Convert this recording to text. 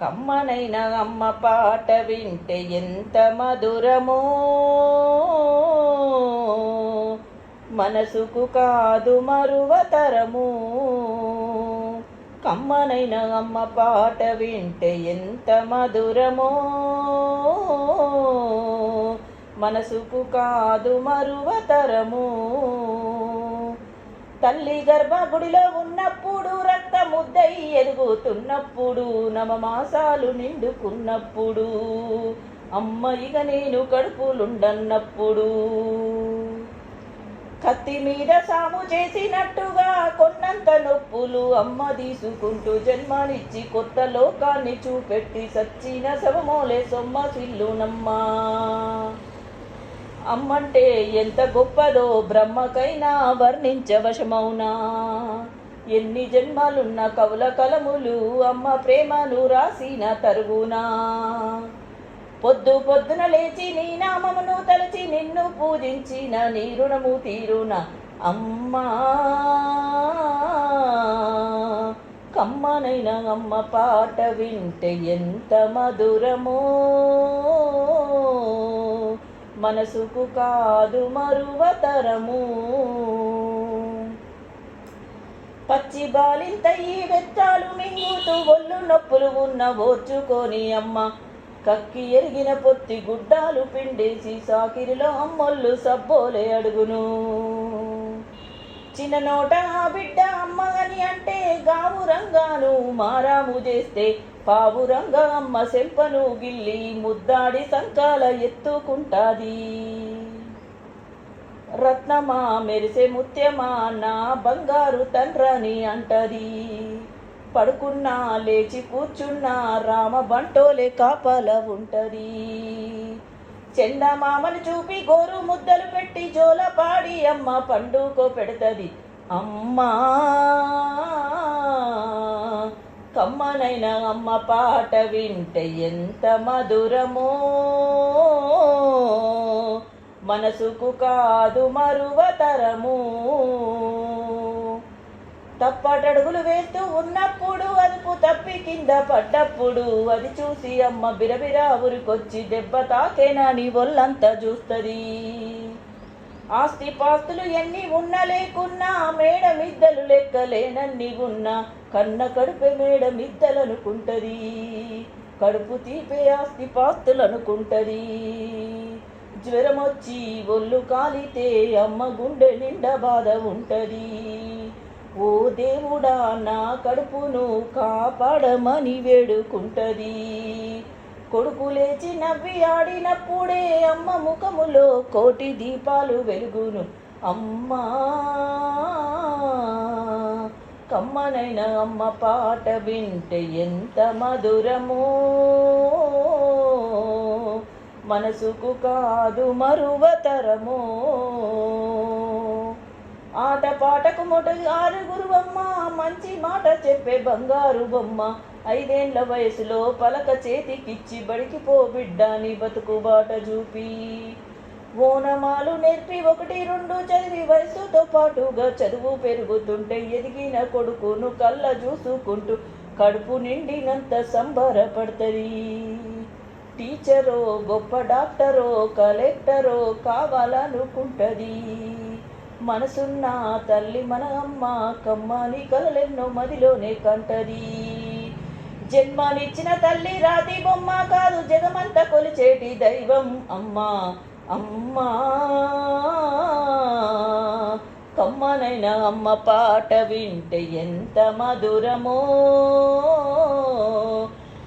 కమ్మనైన అమ్మ పాట వింటే ఎంత మధురమో. మనసుకు కాదు మరువతరము. కమ్మనైన అమ్మ పాట వింటే ఎంత మధురమో. మనసుకు కాదు మరువతరము. తల్లి గర్భగుడిలో ఉన్నప్పుడు ముద్దై ఎదుగుతున్నప్పుడు నమమాసాలు నిండుకున్నప్పుడు అమ్మ ఇక నేను కడుపులుండన్నప్పుడు. కత్తి మీద సాము చేసినట్టుగా కొన్నంత నొప్పులు అమ్మ తీసుకుంటూ జన్మనిచ్చి కొత్త లోకాన్ని చూపెట్టి సచ్చిన శవమోలే సొమ్మ సిల్లునమ్మా. అమ్మంటే ఎంత గొప్పదో బ్రహ్మకైనా వర్ణించవశమౌనా ఎన్ని జన్మాలున్న కవుల కలములు అమ్మ ప్రేమను రాసిన తరుగునా? పొద్దు పొద్దున లేచి నీ నామమును తలచి నిన్ను పూజించిన నీ రుణము తీరున అమ్మా. కమ్మనైన అమ్మ పాట వింటే ఎంత మధురమో. మనసుకు కాదు మరువతరము. పచ్చి బాలింత ఈ వెచ్చాలు మింగుతూ ఒళ్ళు నొప్పులు ఉన్న ఓర్చుకొని అమ్మ. కక్కి ఎరిగిన పొత్తి గుడ్డాలు పిండేసి సాకిరిలో అమ్మొల్లు సబ్బోలే అడుగును. చిన్న నోట ఆ బిడ్డ అమ్మ అని అంటే గావు రంగాను మారాము చేస్తే పావు రంగ అమ్మ సెంపను గిల్లి ముద్దాడి సంకాల ఎత్తుకుంటాది. రత్నమా మెరిసే ముత్యమా? నా బంగారు తండ్రని అంటది. పడుకున్నా లేచి కూర్చున్నా రామ బంటోలే కాపల ఉంటది. చందమామను చూపి గోరు ముద్దలు పెట్టి జోల పాడి అమ్మ పండుకో పెడతది. అమ్మా! కమ్మనైన అమ్మ పాట వింటే ఎంత మధురమో! మనసుకు కాదు మరువతరము. తప్పటడుగులు వేస్తూ ఉన్నప్పుడు అదుపు తప్పి కింద పడ్డప్పుడు అది చూసి అమ్మ బిరబిరా ఊరికొచ్చి దెబ్బ తాకేనా నీ ఒళ్ళంతా చూస్తుంది. ఆస్తి పాస్తులు ఎన్ని ఉన్నా లేకున్నా మేడమిద్దలు లెక్కలేనన్ని ఉన్నా కన్న కడుపే మేడమిద్దలనుకుంటది కడుపు తీపే ఆస్తి పాస్తులు జ్వరమొచ్చి ఒళ్ళు కాలితే అమ్మ గుండె నిండా బాధ ఉంటది. ఓ దేవుడా నా కడుపును కాపాడమని వేడుకుంటది. కొడుకు లేచి నవ్వి ఆడినప్పుడే అమ్మ ముఖములో కోటి దీపాలు వెలుగును. అమ్మా! కమ్మనైన అమ్మ పాట వింటే ఎంత మధురమో! మనసుకు కాదు మరువతరమో. ఆట పాటకు మొట ఆరుగురు బొమ్మ మంచి మాట చెప్పే బంగారు బొమ్మ. ఐదేండ్ల వయసులో పలక చేతికిచ్చి బడికి పో బిడ్డ నీ బతుకు బాట చూపి. ఓనమాలు నేర్పి ఒకటి రెండు చదివి వయసుతో పాటుగా చదువు పెరుగుతుంటే ఎదిగిన కొడుకును కళ్ళ చూసుకుంటూ కడుపు నిండినంత సంబరపడతది. టీచరో గొప్ప డాక్టరో కలెక్టరో కావాలనుకుంటది. మనసున్న తల్లి మన అమ్మ కమ్మని కలలెన్నో మదిలోనే కంటది. జన్మనిచ్చిన తల్లి రాతి బొమ్మ కాదు జగమంత కొలిచేటి దైవం అమ్మా అమ్మా. కమ్మనైన అమ్మ పాట వింటే ఎంత మధురమో.